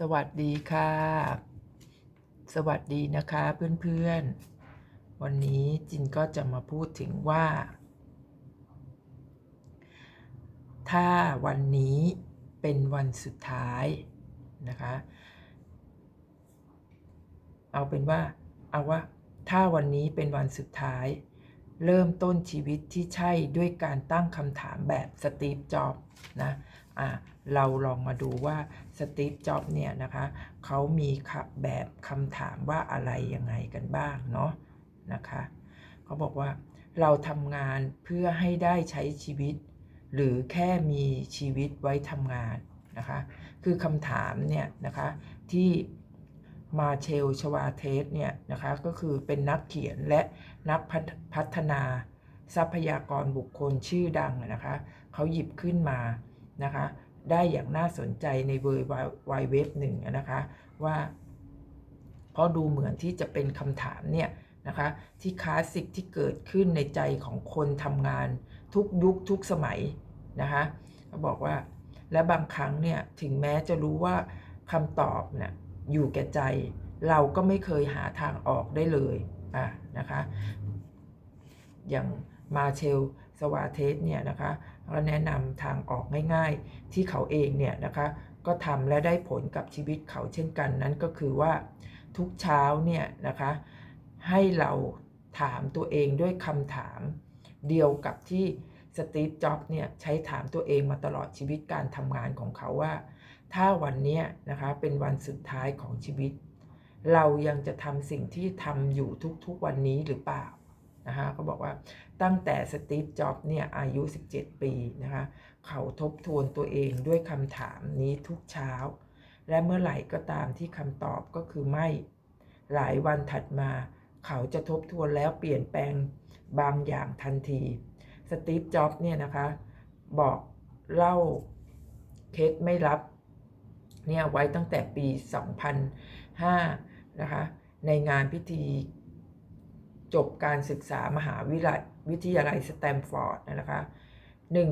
สวัสดีค่ะ สวัสดีนะคะเพื่อนๆ วันนี้จินก็จะมาพูดถึงว่า ถ้าวันนี้เป็นวันสุดท้ายนะคะ เอาเป็นว่า เอาว่า ถ้าวันนี้เป็นวันสุดท้าย เริ่มต้นชีวิตที่ใช่ด้วยการตั้งคำถามแบบสตีฟจ็อบนะ อะเราลองมาดูว่าสตีฟจ็อบเนี่ยนะคะเขามีแบบคำถามว่าอะไรยังไงกันบ้างเนาะนะคะเขาบอกว่าเราทำงานเพื่อให้ได้ใช้ชีวิต หรือแค่มีชีวิตไว้ทำงานนะคะคือคำถามเนี่ยนะคะที่มาเชลชวาเทสเนี่ยนะคะก็คือเป็นนักเขียนและนักพัฒนาทรัพยากรบุคคลชื่อดังนะคะเขาหยิบขึ้นมา นะคะ ได้อย่างน่าสนใจในเวอร์ไวเว็บหนึ่งนะคะว่าเพราะดูเหมือนที่จะเป็นคำถามเนี่ยนะคะที่คลาสสิกที่เกิดขึ้นในใจของคนทำงานทุกยุคทุกสมัยนะคะเขาบอกว่าและบางครั้งเนี่ยถึงแม้จะรู้ว่าคำตอบเนี่ยอยู่แก่ใจ เราก็ไม่เคยหาทางออกได้เลยอะนะคะอย่างมาเชล สวาเทสเนี่ยนะคะก็แนะนำทางออกง่ายๆ ที่เขาเองเนี่ยนะคะก็ทำและได้ผลกับชีวิตเขาเช่นกันนั้นก็คือว่าทุกเช้าเนี่ยนะคะให้เราถามตัวเองด้วยคำถามเดียวกับที่สตีฟ จ็อบเนี่ยใช้ถามตัวเองมาตลอดชีวิตการทำงานของเขาว่า ถ้าวันนี้นะคะเป็นวันสุดท้ายของชีวิต เรายังจะทำสิ่งที่ทำอยู่ทุกๆวันนี้หรือเปล่า นะคะเขาบอกว่าตั้งแต่สตีฟจ็อบเนี่ยอายุ 17 ปีนะคะเขาทบทวนตัวเองด้วยคำถามนี้ทุกเช้า และเมื่อไหร่ก็ตามที่คำตอบก็คือไม่ หลายวันถัดมา เขาจะทบทวนแล้วเปลี่ยนแปลงบางอย่างทันทีสตีฟจ็อบเนี่ยนะคะบอกเล่าเคสไม่รับเนี่ยไว้ตั้งแต่ปี 2005นะคะในงานพิธี จบการศึกษามหาวิทยาลัยวิทยาลัยสแตมฟอร์ดนะคะหนึ่ง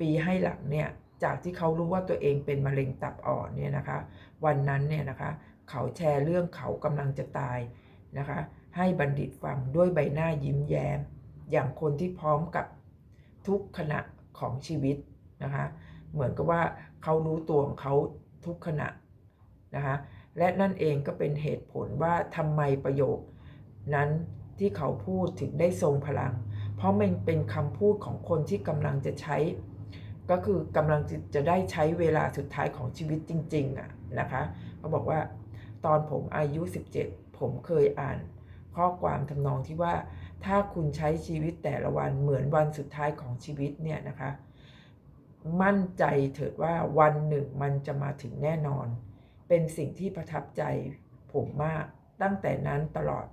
ปีให้หลังเนี่ยจากที่เขารู้ว่าตัวเองเป็นมะเร็งตับอ่อนเนี่ยนะคะ วันนั้นเนี่ยนะคะ เขาแชร์เรื่องเขากำลังจะตายนะคะ ให้บัณฑิตฟังด้วยใบหน้ายิ้มแย้ม อย่างคนที่พร้อมกับทุกขณะของชีวิตนะคะ เหมือนกับว่าเขารู้ตัวของเขาทุกขณะนะคะ และนั่นเองก็เป็นเหตุผลว่าทำไมประโยคนั้น ที่เขาพูดถึงได้ทรงพลัง เพราะมันเป็นคำพูดของคนที่กำลังจะใช้ ก็คือกำลังจะได้ใช้เวลาสุดท้ายของชีวิตจริงๆอะนะคะเขาบอกว่า ตอนผมอายุ 17 ผมเคยอ่าน ข้อความทำนองที่ว่าถ้าคุณใช้ชีวิตแต่ละวันเหมือนวันสุดท้ายของชีวิตเนี่ยนะคะ มั่นใจเถิดว่าวันหนึ่งมันจะมาถึงแน่นอน เป็นสิ่งที่ประทับใจผมมากตั้งแต่นั้นตลอด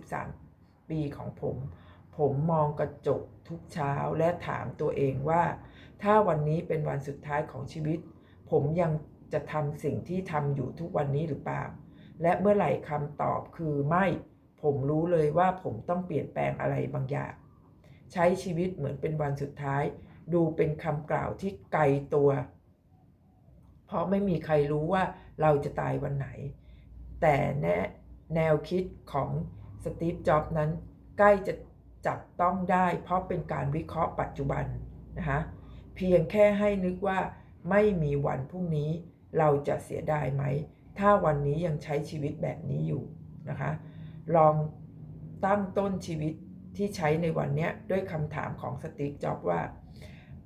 33 ปีของผม ผมมองกระจกทุกเช้าและถามตัวเองว่า ถ้าวันนี้เป็นวันสุดท้ายของชีวิต ผมยังจะทำสิ่งที่ทำอยู่ทุกวันนี้หรือเปล่า และเมื่อไหร่คำตอบคือไม่ ผมรู้เลยว่าผมต้องเปลี่ยนแปลงอะไรบางอย่าง ใช้ชีวิตเหมือนเป็นวันสุดท้าย ดูเป็นคำกล่าวที่ไกลตัว เพราะไม่มีใครรู้ว่าเราจะตายวันไหน แต่แนแนวคิดของ สตีฟ จ็อบนั้นใกล้จะจับต้องได้ เพราะเป็นการวิเคราะห์ปัจจุบันนะคะเพียงแค่ให้นึกว่าไม่มีวันพรุ่งนี้เราจะเสียดายไหม ถ้าวันนี้ยังใช้ชีวิตแบบนี้อยู่นะคะ ลองตั้งต้นชีวิตที่ใช้ในวันนี้ด้วยคำถามของสตีฟ จ็อบว่า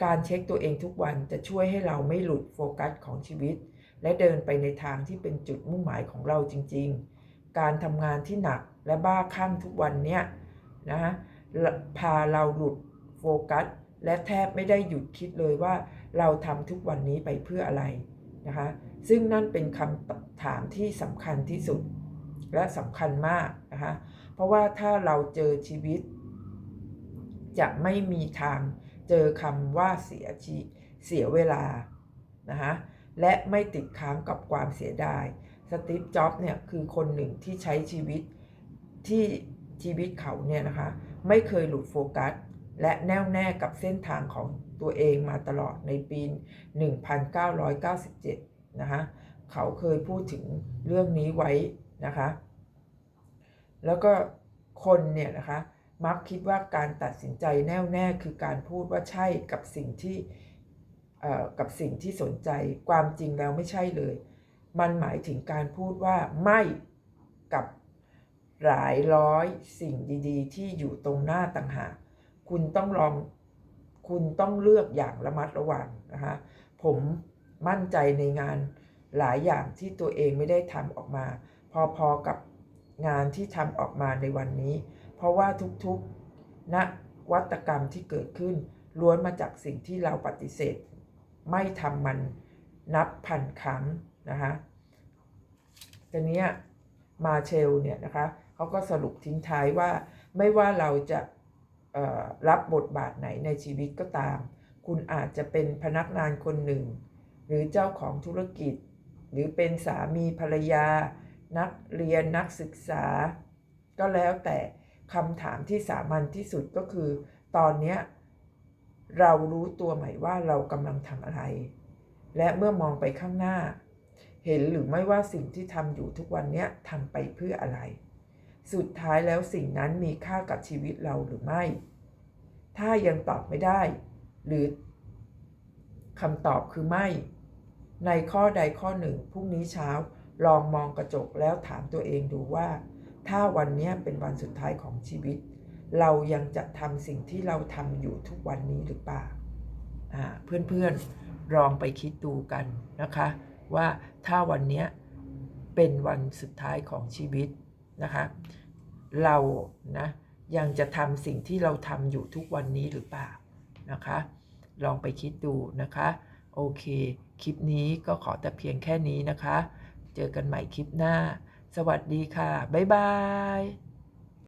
การเช็คตัวเองทุกวันจะช่วยให้เราไม่หลุดโฟกัสของชีวิต และเดินไปในทางที่เป็นจุดมุ่งหมายของเราจริง ๆ การทำงานที่หนัก และบ้าคลั่งทุกวันเนี้ยนะฮะพาเราหลุดโฟกัส และแทบไม่ได้หยุดคิดเลยว่าเราทำทุกวันนี้ไปเพื่ออะไรนะคะซึ่งนั่นเป็นคำถามที่สำคัญที่สุด และสำคัญมากนะคะเพราะว่าถ้าเราเจอชีวิต จะไม่มีทางเจอคำว่าเสียชีเสียเวลานะคะและไม่ติดค้างกับความเสียดาย สตีฟ จ็อบส์เนี่ยคือคนหนึ่งที่ใช้ชีวิต ที่ชีวิตเขาเนี่ยนะคะ ไม่เคยหลุดโฟกัส และแน่วแน่กับเส้นทางของตัวเองมาตลอดในปี 1997 นะคะ เขาเคยพูดถึงเรื่องนี้ไว้นะคะ แล้วก็คนเนี่ยนะคะมักคิดว่าการตัดสินใจแน่วแน่คือการพูดว่าใช่กับสิ่งที่เอ่อกับสิ่งที่สนใจความจริงแล้วไม่ใช่เลย มันหมายถึงการพูดว่าไม่กับ หลายร้อยสิ่งดีๆ ที่อยู่ตรงหน้าต่างหาก คุณต้องลอง คุณต้องเลือกอย่างระมัดระวังนะคะ ผมมั่นใจในงานหลายอย่างที่ตัวเองไม่ได้ทำออกมา พอๆกับงานที่ทำออกมาในวันนี้ เพราะว่าทุกๆนวัตกรรมที่เกิดขึ้น ล้วนมาจากสิ่งที่เราปฏิเสธ ไม่ทำมันนับพันครั้งนะคะทีเนี้มาเชลเนี่ยนะคะ เขาก็สรุปทิ้งท้ายว่า ไม่ว่าเราจะรับบทบาทไหนในชีวิตก็ตาม คุณอาจจะเป็นพนักงานคนหนึ่ง หรือเจ้าของธุรกิจ หรือเป็นสามีภรรยา นักเรียนนักศึกษา ก็แล้วแต่คำถามที่สามัญที่สุดก็คือ ตอนนี้เรารู้ตัวไหมว่าเรากำลังทำอะไร และเมื่อมองไปข้างหน้า เห็นหรือไม่ว่าสิ่งที่ทำอยู่ทุกวันนี้ทำไปเพื่ออะไร สุดท้ายแล้วสิ่งนั้นมีค่ากับชีวิตเราหรือไม่ ถ้ายังตอบไม่ได้ หรือคำตอบคือไม่ ในข้อใดข้อหนึ่งพรุ่งนี้เช้าลองมองกระจกแล้วถามตัวเองดูว่า ถ้าวันนี้เป็นวันสุดท้ายของชีวิต เรายังจะทำสิ่งที่เราทำอยู่ทุกวันนี้หรือเปล่าเพื่อนๆลองไปคิดดูกันนะคะ ว่าถ้าวันนี้เป็นวันสุดท้ายของชีวิต นะคะ เรานะยังจะทำสิ่งที่เราทำอยู่ทุกวันนี้หรือเปล่านะคะ ลองไปคิดดูนะคะ โอเค คลิปนี้ก็ขอแต่เพียงแค่นี้นะคะ เจอกันใหม่คลิปหน้า สวัสดีค่ะ บ๊ายบาย